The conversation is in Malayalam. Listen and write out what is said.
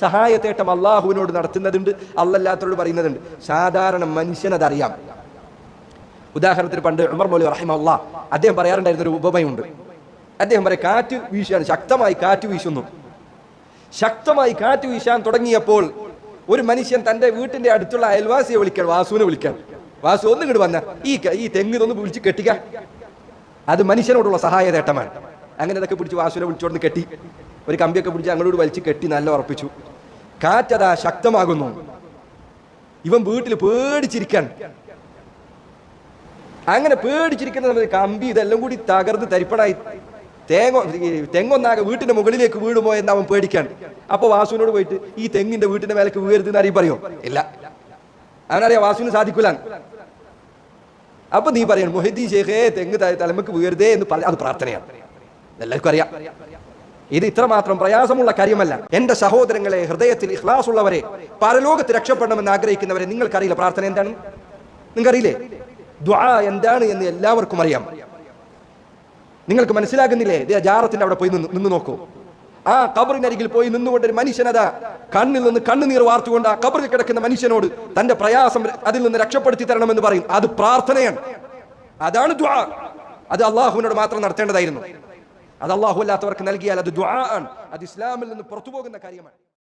സഹായത്തേട്ടം അള്ളാഹുവിനോട് നടത്തുന്നതുണ്ട് അല്ലല്ലാത്തോട് പറയുന്നതുണ്ട്. സാധാരണ മനുഷ്യനതറിയാം ഉദാഹരണത്തിന് പണ്ട് ഉമർ മൗലി അള്ളാ അദ്ദേഹം പറയാറുണ്ടായിരുന്ന ഒരു ഉപമയുണ്ട്. അദ്ദേഹം പറയും കാറ്റ് വീശാൻ ശക്തമായി കാറ്റ് വീശുന്നു. ശക്തമായി കാറ്റ് വീശാൻ തുടങ്ങിയപ്പോൾ ഒരു മനുഷ്യൻ തന്റെ വീട്ടിന്റെ അടുത്തുള്ള അയൽവാസിയെ വിളിക്കാൻ വാസുവിനെ വിളിക്കാൻ. വാസു ഒന്നും ഇങ്ങോട്ട് വന്ന. ഈ ഈ ഈ തെങ്ങിതൊന്ന് വിളിച്ച് കെട്ടിക്ക. അത് മനുഷ്യനോടുള്ള സഹായ നേട്ടമാണ് അങ്ങനെ അതൊക്കെ പിടിച്ച് വാസുവിനെ വിളിച്ചോണ്ട് കെട്ടി. ഒരു കമ്പിയൊക്കെ പിടിച്ച് അങ്ങോട്ട് വലിച്ച് കെട്ടി നല്ല ഉറപ്പിച്ചു. കാറ്റതാ ശക്തമാകുന്നു. ഇവൻ വീട്ടിൽ പേടിച്ചിരിക്കാൻ. അങ്ങനെ പേടിച്ചിരിക്കുന്ന സമയത്ത് കമ്പി ഇതെല്ലാം കൂടി തകർന്ന് തരിപ്പണായി തേങ്ങ തെങ്ങൊന്നാകെ വീട്ടിന്റെ മുകളിലേക്ക് വീടുമോ എന്ന് അവൻ പേടിക്കാൻ. അപ്പൊ വാസുവിനോട് പോയിട്ട് ഈ തെങ്ങിന്റെ വീട്ടിന്റെ മേലേക്ക് വീഴരുത് എന്ന് അറിയി പറയോ? ഇല്ല. അവനറിയാം വാസുവിന് സാധിക്കൂല. അപ്പൊ നീ പറയണം മൊഹിദ്ദീൻ ഷേഖേ തെങ്ങ് തലമക്ക് വീഴരുതേ എന്ന് പറഞ്ഞ അത് പ്രാർത്ഥനയാണ്. എല്ലാവർക്കും അറിയാം. ഇത് ഇത്രമാത്രം പ്രയാസമുള്ള കാര്യമല്ല. എന്റെ സഹോദരങ്ങളെ ഹൃദയത്തിൽ ഇഖ്ലാസ് ഉള്ളവരെ പരലോകത്ത് രക്ഷപ്പെടണമെന്ന് ആഗ്രഹിക്കുന്നവരെ നിങ്ങൾക്കറിയില്ല. പ്രാർത്ഥന എന്താണ്? നിങ്ങൾക്കറിയില്ലേ? ദ്വാ എന്താണ് എന്ന് എല്ലാവർക്കും അറിയാം. നിങ്ങൾക്ക് മനസ്സിലാകുന്നില്ലേ? ജാറത്തിന്റെ അവിടെ പോയി നിന്ന് നോക്കൂ. ആ കബറിനരികിൽ പോയി നിന്നുകൊണ്ട് ഒരു മനുഷ്യനതാ കണ്ണിൽ നിന്ന് കണ്ണുനീർ വാർത്തുകൊണ്ട് ആ കബറിൽ കിടക്കുന്ന മനുഷ്യനോട് തന്റെ പ്രയാസം അതിൽ നിന്ന് രക്ഷപ്പെടുത്തി തരണമെന്ന് പറയും. അത് പ്രാർത്ഥനയാണ്. അതാണ് ദ്വാ അത് അള്ളാഹുവിനോട് മാത്രം നടത്തേണ്ടതായിരുന്നു. അത് അള്ളാഹു അല്ലാത്തവർക്ക് നൽകിയാൽ അത് ദ്വാ ആണ്. അത് ഇസ്ലാമിൽ നിന്ന് പുറത്തു പോകുന്ന കാര്യമാണ്.